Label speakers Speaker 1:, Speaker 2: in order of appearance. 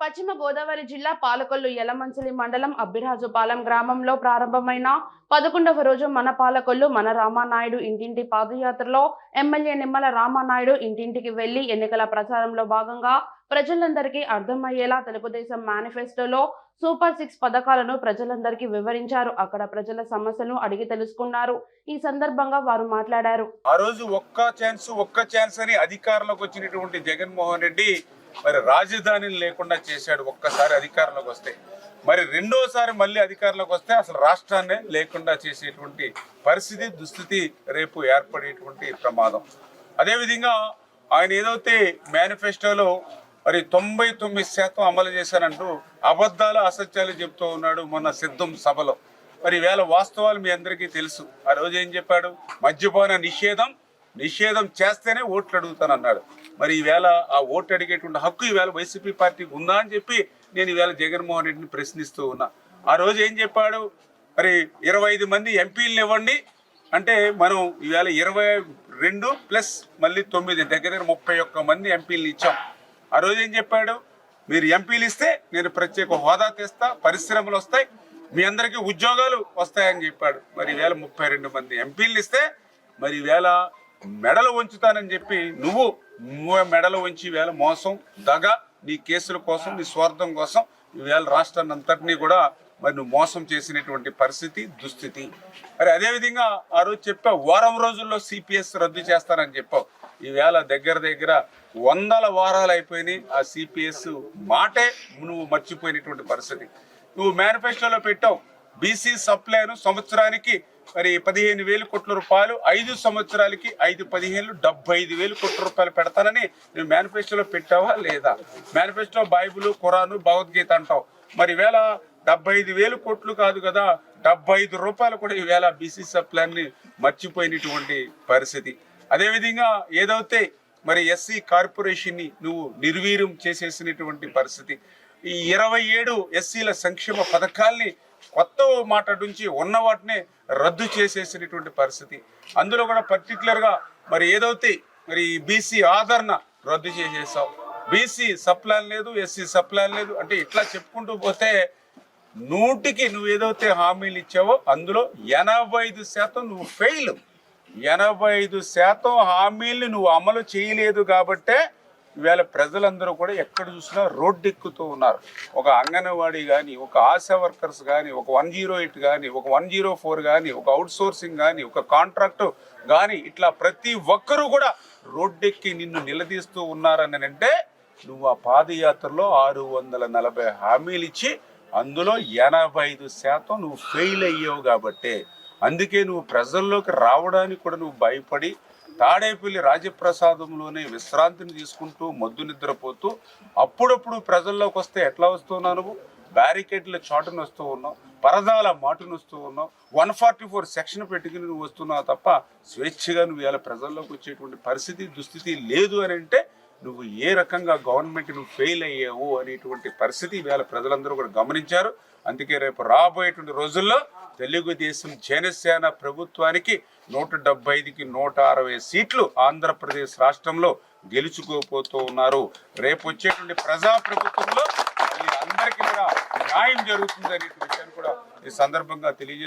Speaker 1: పశ్చిమ గోదావరి జిల్లా పాలకొల్లు యలమంచిలి మండలం అబ్బిరాజుపాలెం గ్రామంలో ప్రారంభమైన పదకొండవ రోజు మన పాలకొల్లు మన రామానాయుడు ఇంటింటి పాదయాత్రలో ఎమ్మెల్యే నిమ్మల రామానాయుడు ఇంటింటికి వెళ్ళి ఎన్నికల ప్రచారంలో భాగంగా ప్రజలందరికీ అర్థమయ్యేలా తెలుగుదేశం మేనిఫెస్టోలో సూపర్ సిక్స్ పథకాలను ప్రజలందరికీ వివరించారు. అక్కడ ప్రజల సమస్యలను అడిగి తెలుసుకున్నారు. ఈ సందర్భంగా వారు మాట్లాడారు.
Speaker 2: ఆ రోజు ఒక్క ఛాన్స్ ఒక్క ఛాన్స్ అని అధికారంలోకి వచ్చినటువంటి జగన్మోహన్ రెడ్డి మరి రాజధానిని లేకుండా చేశాడు ఒక్కసారి అధికారంలోకి వస్తే. మరి రెండోసారి మళ్ళీ అధికారంలోకి వస్తే అసలు రాష్ట్రాన్నే లేకుండా చేసేటువంటి పరిస్థితి దుస్థితి రేపు ఏర్పడేటువంటి ప్రమాదం. అదేవిధంగా ఆయన ఏదైతే మేనిఫెస్టోలో మరి తొంభై తొమ్మిది శాతం అమలు చేశానంటూ అబద్ధాలు అసత్యాలు చెప్తూ ఉన్నాడు మొన్న సిద్ధం సభలో. మరి వేళ వాస్తవాలు మీ అందరికీ తెలుసు. ఆ రోజు ఏం చెప్పాడు? మద్యపాన నిషేధం నిషేధం చేస్తేనే ఓట్లు అడుగుతానన్నాడు. మరి ఈవేళ ఆ ఓటు అడిగేటువంటి హక్కు ఈవేళ వైసీపీ పార్టీకి ఉందా అని చెప్పి నేను ఈవేళ జగన్మోహన్ రెడ్డిని ప్రశ్నిస్తూ ఉన్నా. ఆ రోజు ఏం చెప్పాడు? మరి ఇరవై ఐదు మంది ఎంపీలను ఇవ్వండి. అంటే మనం ఈవేళ ఇరవై రెండు ప్లస్ మళ్ళీ తొమ్మిది దగ్గర దగ్గర ముప్పై ఒక్క మంది ఎంపీలను ఇచ్చాం. ఆ రోజు ఏం చెప్పాడు? మీరు ఎంపీలు ఇస్తే నేను ప్రత్యేక హోదా తెస్తా పరిశ్రమలు వస్తాయి మీ అందరికీ ఉద్యోగాలు వస్తాయని చెప్పాడు. మరి ఈవేళ ముప్పై రెండు మంది ఎంపీలు ఇస్తే మరి ఈవేళ మెడలు ఉంచుతానని చెప్పి నువ్వు మెడలు ఉంచి వేళ మోసం దగ నీ కేసుల కోసం నీ స్వార్థం కోసం ఈవేళ రాష్ట్రాన్ని అంతటినీ కూడా మరి నువ్వు మోసం చేసినటువంటి పరిస్థితి దుస్థితి. మరి అదేవిధంగా ఆ రోజు చెప్పావు వారం రోజుల్లో సిపిఎస్ రద్దు చేస్తానని చెప్పావు. ఈవేళ దగ్గర దగ్గర వందల వారాలు అయిపోయినాయి ఆ సిపిఎస్ మాటే నువ్వు మర్చిపోయినటువంటి పరిస్థితి. నువ్వు మేనిఫెస్టోలో పెట్టావు బీసీ సప్లైను సంవత్సరానికి మరి పదిహేను వేలు కోట్ల రూపాయలు ఐదు సంవత్సరాలకి ఐదు పదిహేను డెబ్బై ఐదు వేలు కోట్ల రూపాయలు పెడతానని నువ్వు మేనిఫెస్టోలో పెట్టావా లేదా? మేనిఫెస్టో బైబుల్ ఖురాను భగవద్గీత అంటావు. మరి వేళ డెబ్బై ఐదు వేలు కోట్లు కాదు కదా డెబ్బై ఐదు రూపాయలు కూడా ఈవేళ బీసీ సప్లైని మర్చిపోయినటువంటి పరిస్థితి. అదేవిధంగా ఏదైతే మరి ఎస్సీ కార్పొరేషన్ని నువ్వు నిర్వీర్యం చేసేసినటువంటి పరిస్థితి ఈ ఇరవై ఏడు ఎస్సీల సంక్షేమ పథకాల్ని కొత్త మాట నుంచి ఉన్న వాటిని రద్దు చేసేసినటువంటి పరిస్థితి. అందులో కూడా పర్టికులర్గా మరి ఏదైతే మరి బీసీ ఆదరణ రద్దు చేసేసావు. బీసీ సప్లాన్ లేదు ఎస్సీ సప్లాన్ లేదు అంటే ఇట్లా చెప్పుకుంటూ పోతే నూటికి నువ్వు ఏదైతే హామీలు ఇచ్చావో అందులో ఎనభై ఐదు శాతం నువ్వు ఫెయిల్ ఎనభై ఐదు శాతం హామీల్ని నువ్వు అమలు చేయలేదు కాబట్టే ఇవాళ ప్రజలందరూ కూడా ఎక్కడ చూసినా రోడ్డు ఎక్కుతూ ఉన్నారు. ఒక అంగన్వాడీ కానీ ఒక ఆశా వర్కర్స్ కానీ ఒక వన్ జీరో ఎయిట్ కానీ ఒక వన్ జీరో ఫోర్ కానీ ఒక అవుట్ సోర్సింగ్ కానీ ఒక కాంట్రాక్ట్ కానీ ఇట్లా ప్రతి ఒక్కరూ కూడా రోడ్డెక్కి నిన్ను నిలదీస్తూ ఉన్నారని అంటే నువ్వు ఆ పాదయాత్రలో ఆరు వందల నలభై హామీలు ఇచ్చి అందులో ఎనభై ఐదు శాతం నువ్వు ఫెయిల్ అయ్యావు కాబట్టే. అందుకే నువ్వు ప్రజల్లోకి రావడానికి కూడా నువ్వు భయపడి తాడేపల్లి రాజప్రసాదంలోనే విశ్రాంతిని తీసుకుంటూ మద్దు నిద్రపోతూ అప్పుడప్పుడు ప్రజల్లోకి వస్తే ఎట్లా వస్తున్నావు నువ్వు? బ్యారికేడ్ల చాటును వస్తూ ఉన్నావు పరదాల మాటును వస్తూ ఉన్నావు వన్ ఫార్టీ ఫోర్ సెక్షన్ పెట్టుకుని నువ్వు వస్తున్నావు తప్ప స్వేచ్ఛగా నువ్వు ఇలా ప్రజల్లోకి వచ్చేటువంటి పరిస్థితి దుస్థితి లేదు అని అంటే నువ్వు ఏ రకంగా గవర్నమెంట్ నువ్వు ఫెయిల్ అయ్యావు అనేటువంటి పరిస్థితి ఇవాళ ప్రజలందరూ కూడా గమనించారు. అందుకే రేపు రాబోయేటువంటి రోజుల్లో తెలుగుదేశం జనసేన ప్రభుత్వానికి నూట డెబ్బై ఐదుకి నూట అరవై సీట్లు ఆంధ్రప్రదేశ్ రాష్ట్రంలో గెలుచుకోపోతూ ఉన్నారు. రేపు వచ్చేటువంటి ప్రజా ప్రభుత్వంలో అందరికీ కూడా న్యాయం జరుగుతుంది అనే విషయాన్ని కూడా ఈ సందర్భంగా తెలియజేస్తుంది